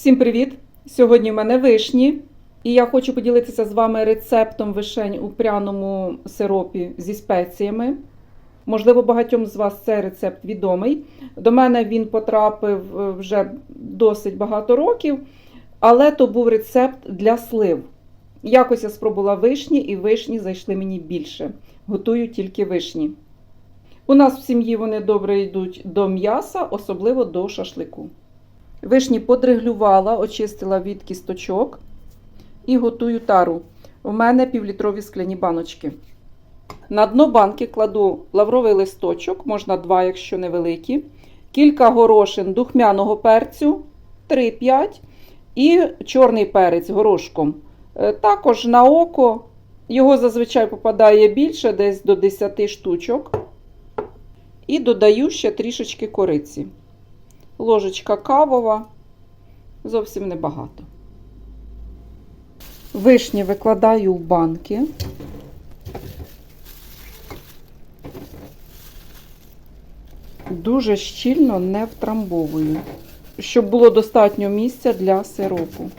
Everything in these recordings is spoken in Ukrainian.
Всім привіт! Сьогодні в мене вишні, і я хочу поділитися з вами рецептом вишень у пряному сиропі зі спеціями. Можливо, багатьом з вас цей рецепт відомий. До мене він потрапив е, вже досить багато років, але то був рецепт для слив. Якось я спробувала вишні, і вишні зайшли мені більше. Готую тільки вишні. У нас в сім'ї вони добре йдуть до м'яса, особливо до шашлику. Вишні подреглювала, очистила від кісточок і готую тару. У мене півлітрові скляні баночки. На дно банки кладу лавровий листочок, можна два, якщо невеликі, кілька горошин духмяного перцю 3-5 і чорний перець горошком. Е, Також на око його зазвичай попадає більше, десь до 10 штучок. І додаю ще трішечки кориці. Ложечка кавова, зовсім небагато. Вишні викладаю в банки. Дуже щільно не втрамбовую, щоб було достатньо місця для сиропу.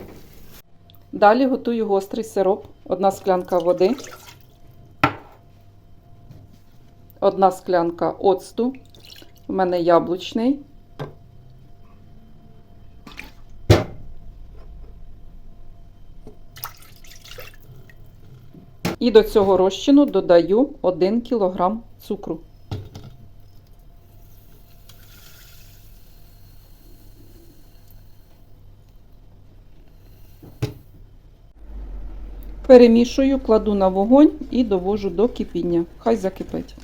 Далі готую гострий сироп. Одна склянка води, одна склянка оцту. У мене яблучний. І до цього розчину додаю 1 кг цукру. Перемішую, кладу на вогонь і довожу до кипіння. Хай закипить.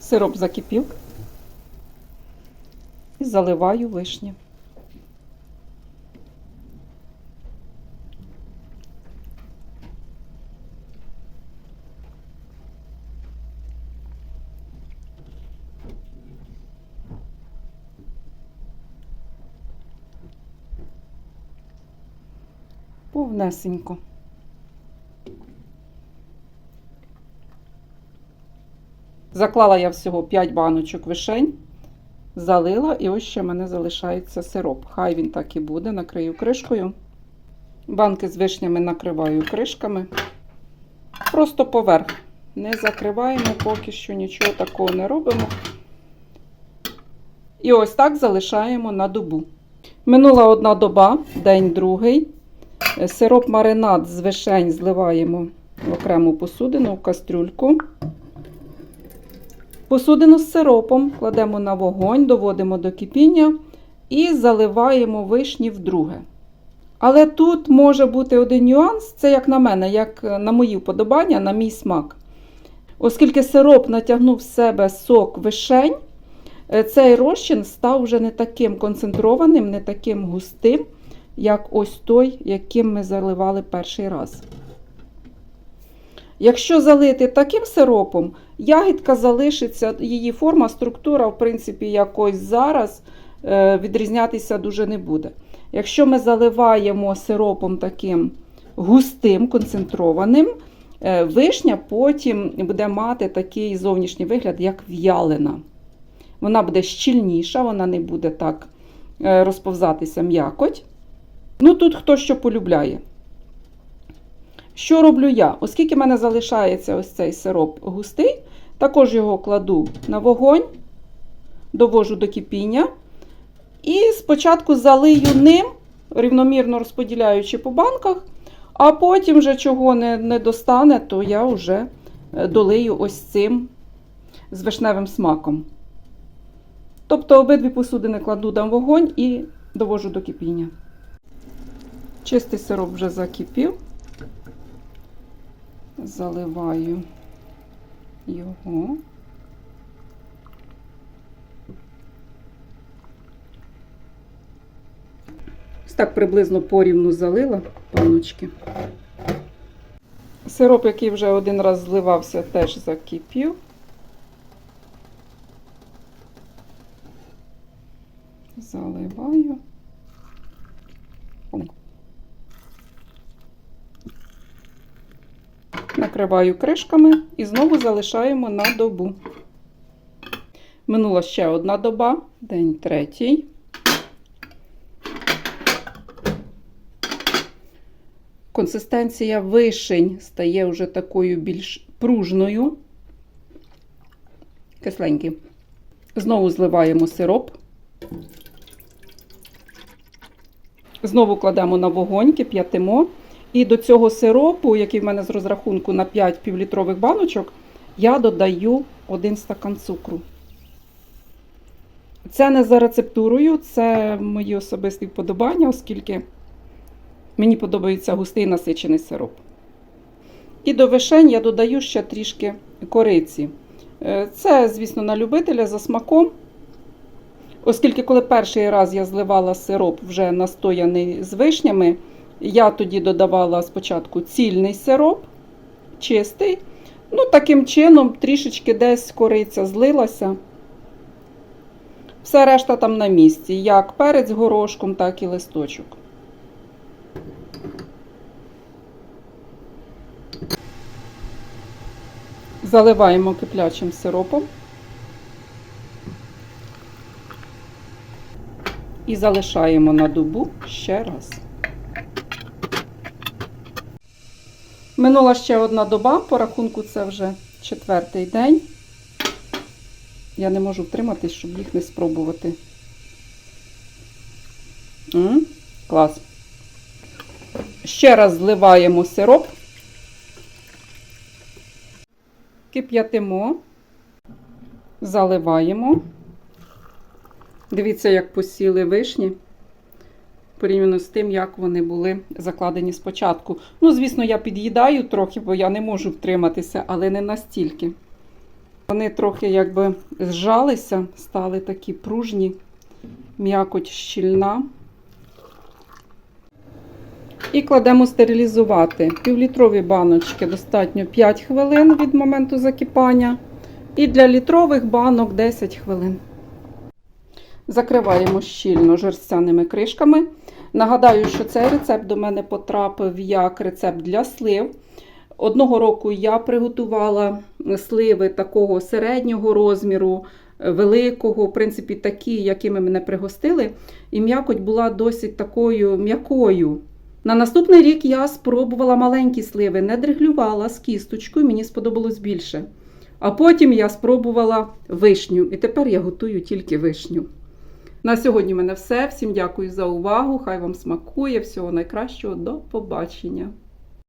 Сироп закипів. І заливаю вишні. Повнесенько. Заклала я всього 5 баночок вишень, залила, і ось ще в мене залишається сироп. Хай він так і буде, накрию кришкою. Банки з вишнями накриваю кришками. Просто поверх. Не закриваємо, поки що нічого такого не робимо. І ось так залишаємо на добу. Минула одна доба, день другий. Сироп маринад з вишень зливаємо в окрему посудину, в кастрюльку. Посудину з сиропом кладемо на вогонь, доводимо до кипіння і заливаємо вишні вдруге. Але тут може бути один нюанс, це як на мене, як на мої вподобання, на мій смак. Оскільки сироп натягнув в себе сок вишень, е, цей розчин став вже не таким концентрованим, не таким густим, як ось той, яким ми заливали перший раз. Якщо залити таким сиропом, ягідка залишиться, її форма, структура, в принципі, якось зараз е, відрізнятися дуже не буде. Якщо ми заливаємо сиропом таким густим, концентрованим, е, вишня потім буде мати такий зовнішній вигляд, як в'ялена. Вона буде щільніша, вона не буде так е, розповзатися м'якоть. Ну, тут хто що полюбляє. Що роблю я? Оскільки в мене залишається ось цей сироп густий, також його кладу на вогонь, довожу до кипіння. І спочатку залию ним, рівномірно розподіляючи по банках, а потім, вже чого не, не достане, то я вже долию ось цим з вишневим смаком. Тобто обидві посудини кладу на вогонь і довожу до кипіння. Чистий сироп вже закипів. Заливаю його. Ось так приблизно порівну залила паночки. Сироп, який вже один раз зливався, теж закипів. Заливаю. Накриваю кришками і знову залишаємо на добу. Минула ще одна доба, день третій. Консистенція вишень стає вже такою більш пружною. Кисленький. Знову зливаємо сироп. Знову кладемо на вогонь, кип'ятимо. І до цього сиропу, який в мене з розрахунку на 5 півлітрових баночок, я додаю один стакан цукру. Це не за рецептурою, це мої особисті вподобання, оскільки мені подобається густий насичений сироп. І до вишень я додаю ще трішки кориці. Е, Це, звісно, на любителя за смаком. Оскільки, коли перший раз я зливала сироп вже настояний з вишнями, я тоді додавала спочатку цільний сироп, чистий. Ну, таким чином, трішечки десь кориця злилася. Все решта там на місці, як перець горошком, так і листочок. Заливаємо киплячим сиропом і залишаємо на добу ще раз. Минула ще одна доба, по рахунку це вже четвертий день. Я не можу втриматись, щоб їх не спробувати. М, клас. Ще раз зливаємо сироп. Кип'ятимо, заливаємо. Дивіться, як посіли вишні. Порівняно з тим, як вони були закладені спочатку. Ну, звісно, я під'їдаю трохи, бо я не можу втриматися, але не настільки. Вони трохи якби зжалися, стали такі пружні, м'якоть щільна. І кладемо стерилізувати. Півлітрові баночки достатньо 5 хвилин від моменту закипання. І для літрових банок 10 хвилин. Закриваємо щільно жерстяними кришками. Нагадаю, що цей рецепт до мене потрапив як рецепт для слив. Одного року я приготувала сливи такого середнього розміру, великого, в принципі, такі, якими мене пригостили. І м'якоть була досить такою м'якою. На наступний рік я спробувала маленькі сливи, не дриглювала з кісточкою, мені сподобалось більше. А потім я спробувала вишню, і тепер я готую тільки вишню. На сьогодні в мене все. Всім дякую за увагу. Хай вам смакує. Всього найкращого. До побачення!